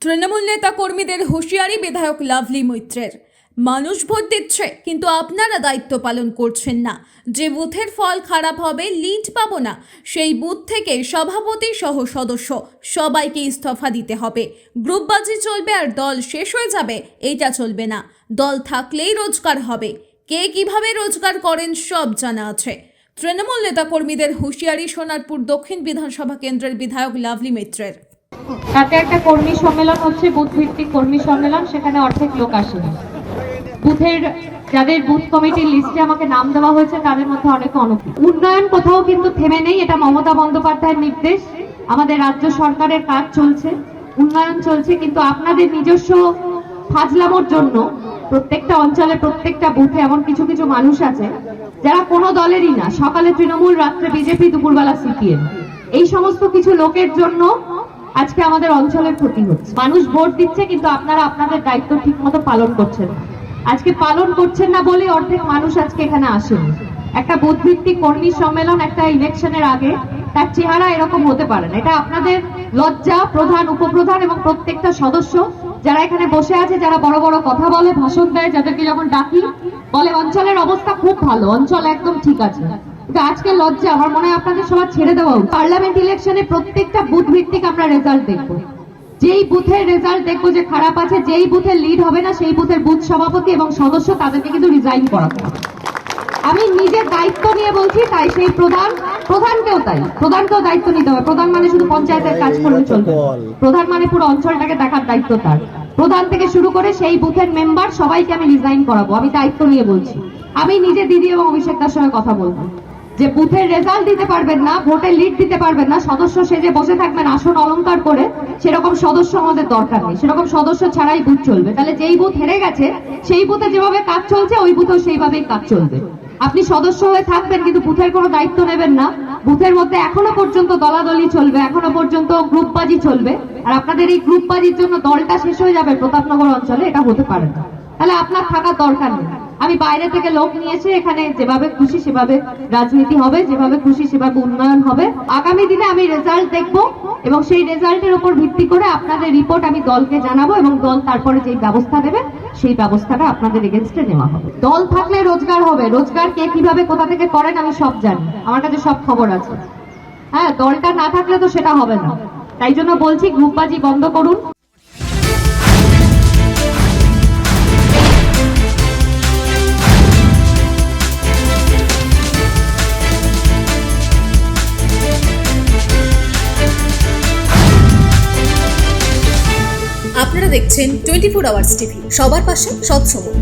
তৃণমূল নেতা কর্মীদের হুঁশিয়ারি বিধায়ক লাভলি মৈত্রের। মানুষ ভোট দিচ্ছে, কিন্তু আপনারা দায়িত্ব পালন করছেন না। যে বুথের ফল খারাপ হবে, লিড পাবো না। সেই বুথ থেকে সভাপতি সহ সদস্য, সবাইকে ইস্তফা দিতে হবে। গ্রুপবাজি চলবে আর দল শেষ হয়ে যাবে, এইটা চলবে না। দল থাকলেই রোজগার হবে। কে কীভাবে রোজগার করেন, সব জানা আছে। তৃণমূল নেতা কর্মীদের হুঁশিয়ারি সোনারপুর দক্ষিণ বিধানসভা কেন্দ্রের বিধায়ক লাভলি মিত্রের। তাতে একটা কর্মী সম্মেলন হচ্ছে বুথ ভিত্তিক কর্মী সম্মেলন, সেখানে অর্ধেক লোক আসেনি। বুথের, যাদের বুথ কমিটির লিস্টে আমাকে নাম দেওয়া হয়েছে, তাদের মধ্যে অনেকে অনুপস্থিত উন্নয়ন কোথাও কিন্তু থেমে নেই, এটা মমতা বন্দ্যোপাধ্যায়ের নির্দেশ। আমাদের রাজ্য সরকারের কাজ চলছে, উন্নয়ন চলছে, কিন্তু আপনাদের নিজস্ব ফাজলামোর জন্য প্রত্যেকটা অঞ্চলে, প্রত্যেকটা বুথে এমন কিছু কিছু মানুষ আছে, যারা কোনো দলেরই না। সকালে তৃণমূল, রাত্রে বিজেপি, দুপুরবেলা সিপিএম। এই সমস্ত কিছু লোকের জন্য আজকে আমাদের অঞ্চলের ক্ষতি হচ্ছে। মানুষ ভোট দিচ্ছে, কিন্তু আপনারা আপনাদের দায়িত্ব ঠিক মতো পালন করছেন আজকে পালন করছেন না বলে অর্ধেক মানুষ আজকে এখানে আসেন। একটা বুথ ভিত্তিক কর্মী সম্মেলন একটা ইলেকশনের আগে তার চেহারা এরকম হতে পারে না। এটা আপনাদের লজ্জা, প্রধান, উপপ্রধান এবং প্রত্যেকটা সদস্য যারা এখানে বসে আছে, যারা বড় বড় কথা বলে, ভাষণ দেয়, যাদেরকে যখন ডাকি, বলে অঞ্চলের অবস্থা খুব ভালো। অঞ্চল একদম ঠিক আছে। আজকে লজ্জা আমার মনে হয় আপনাদের সবার ছেড়ে দেওয়া পার্লামেন্ট ইলেকশনে প্রত্যেকটা বুথ ভিত্তিক আমরা রেজাল্ট দেখব। যেই বুথের রেজাল্ট দেখব যে খারাপ আছে যেই বুথের লিড হবে না সেই বুথের বুথ সভাপতি এবং সদস্য তাদেরকে কিন্তু রিজাইন করাতে হবে। আমি নিজের দায়িত্ব নিয়ে বলছি তাই সেই প্রধান প্রধানকেও তাই। প্রধানকেও দায়িত্ব নিতে হবে। প্রধান মানে শুধু পঞ্চায়েতের কাজ করলে চলবে। প্রধান মানে পুরো অঞ্চলটাকে দেখার দায়িত্ব তার। প্রধান থেকে শুরু করে সেই বুথের মেম্বার সবাইকে আমি রিজাইন করাবো। আমি দায়িত্ব নিয়ে বলছি। আমি নিজে দিদি এবং অভিষেক তার সঙ্গে কথা বলব। যে বুথের রেজাল্ট দিতে পারবেন না ভোটে লিড দিতে পারবেন না, সদস্য সেজে বসে থাকবেন, আসন অলংকার করে, সেরকম সদস্য আমাদের দরকার নেই। সেরকম সদস্য ছাড়াই বুথ চলবে। তাহলে যেই বুথ হেরে গেছে, সেই বুথে যেভাবে কাজ চলছে, ওই বুথেও সেইভাবেই কাজ চলবে। আপনি সদস্য হয়ে থাকবেন, কিন্তু বুথের কোনো দায়িত্ব নেবেন না। বুথের মধ্যে এখনও পর্যন্ত দলাদলি চলবে, এখনও পর্যন্ত গ্রুপবাজি চলবে। আর আপনাদের এই গ্রুপবাজির জন্য দলটা শেষ হয়ে যাবে প্রতাপনগর অঞ্চলে, এটা হতে পারে না। তাহলে আপনার থাকার দরকার নেই। আমি বাইরে থেকে লোক নিয়েছি, এখানে যেভাবে খুশি সেভাবে রাজনীতি হবে, যেভাবে খুশি সেভাবে উন্নয়ন হবে। আগামী দিনে আমি রেজাল্ট দেখব এবং সেই রেজাল্টের উপর ভিত্তি করে আপনাদের রিপোর্ট আমি দলকে জানাব এবং দল তারপরে যেই ব্যবস্থা দেবে সেই ব্যবস্থাটা আপনাদের এগেনস্টে নেওয়া হবে। দল থাকলে রোজগার হবে। রোজগার কে কীভাবে কোথা থেকে করেন আমি সব জানি। আমার কাছে সব খবর আছে। হ্যাঁ দলটা না থাকলে তো সেটা হবে না। তাই জন্য বলছি, গ্রুপবাজি বন্ধ করুন। আপনারা দেখছেন টোয়েন্টি ফোর আওয়ার্স টিভি সবার পাশে সব সময়।